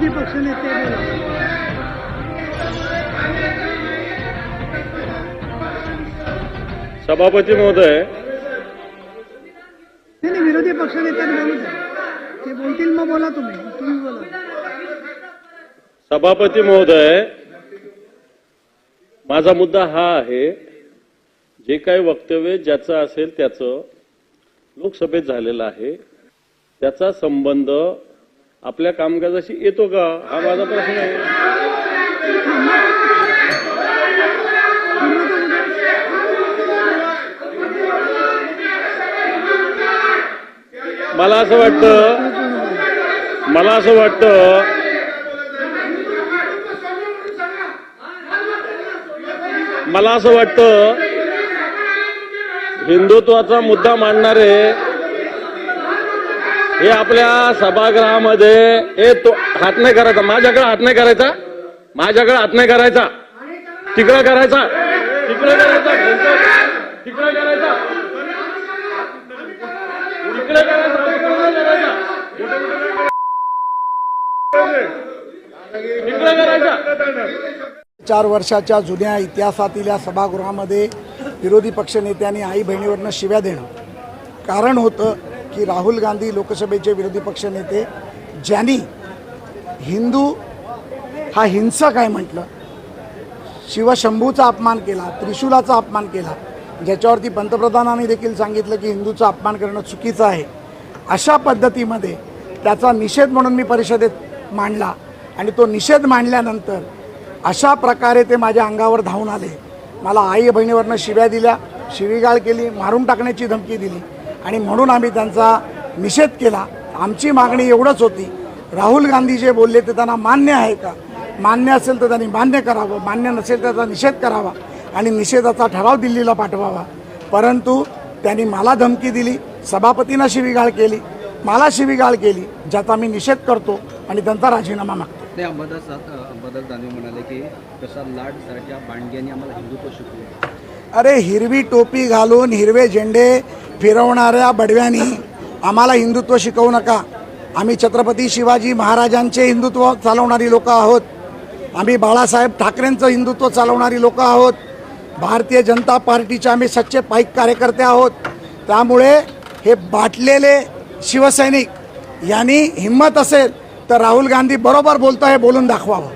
विरोधी पक्षनेते सभापती महोदय. नाही नाही विरोधी पक्षनेत्यांनी बोलू द्या ते बोलतील मग बोला तुम्ही. तुम्ही बोला. सभापती महोदय माझा मुद्दा हा आहे जे काही वक्तव्य ज्याचं असेल त्याचं लोकसभेत झालेलं आहे त्याचा संबंध आपल्या कामकाजाशी येतो का? हा माझा प्रश्न आहे. मला असं वाटतं मला असं वाटतं मला असं वाटतं हिंदुत्वाचा मुद्दा मांडणारे हे आपल्या सभागृहामध्ये हे तो हात नाही करायचा. माझ्याकडे हात नाही करायचा. माझ्याकडे हात नाही करायचा. तिकडं करायचा. तिकडं करायचा. तिकडं करायचा. करायचा. चार वर्षाच्या जुन्या इतिहासातील या सभागृहामध्ये विरोधी पक्षनेत्यांनी आई बहिणीवरनं शिव्या देणं. कारण होतं की राहुल गांधी लोकसभेचे विरोधी पक्षनेते ज्यांनी हिंदू हा हिंसक आहे म्हटलं शिवशंभूचा अपमान केला त्रिशूलाचा अपमान केला ज्याच्यावरती पंतप्रधानांनी देखील सांगितलं की हिंदूचा अपमान करणं चुकीचं आहे अशा पद्धतीमध्ये त्याचा निषेध म्हणून मी परिषदेत मांडला आणि तो निषेध मांडल्यानंतर अशा प्रकारे ते माझ्या अंगावर धावून आले. मला आई बहिणीवरनं शिव्या दिल्या शिवीगाळ केली मारून टाकण्याची धमकी दिली. आणि म्हणून आम्ही त्यांचा निषेध केला. आमची मागणी एवढंच होती. राहुल गांधी जे बोलले ते त्यांना मान्य आहे का? मान्य असेल तर त्यांनी मान्य करावं. मान्य नसेल तर त्याचा निषेध करावा. आणि निषेधाचा ठराव दिल्लीला पाठवावा. परंतु त्यांनी मला धमकी दिली. सभापतींना शिवीगाळ केली. मला शिवीगाळ केली ज्याचा मी निषेध करतो आणि त्यांचा राजीनामा मागतो. ते अंबादास दानवे म्हणाले की प्रसाद लाड सारख्या बांडग्यांनी आम्हाला हिंदुत्व शिकवलं. अरे हिरवी टोपी घालून हिरवे झेंडे फिरवणाऱ्या बडव्यांनी आम्हाला हिंदुत्व शिकवू नका. आम्ही छत्रपती शिवाजी महाराजांचे हिंदुत्व चालवणारी लोक आहोत. आम्ही बाळासाहेब ठाकरेंचं हिंदुत्व चालवणारी लोक आहोत. भारतीय जनता पार्टीचे आम्ही सच्चे पाईक कार्यकर्ते आहोत. त्यामुळे हे बाटलेले शिवसैनिक यांनी हिंमत असेल तर राहुल गांधी बरोबर बोलतो हे बोलून दाखवावं.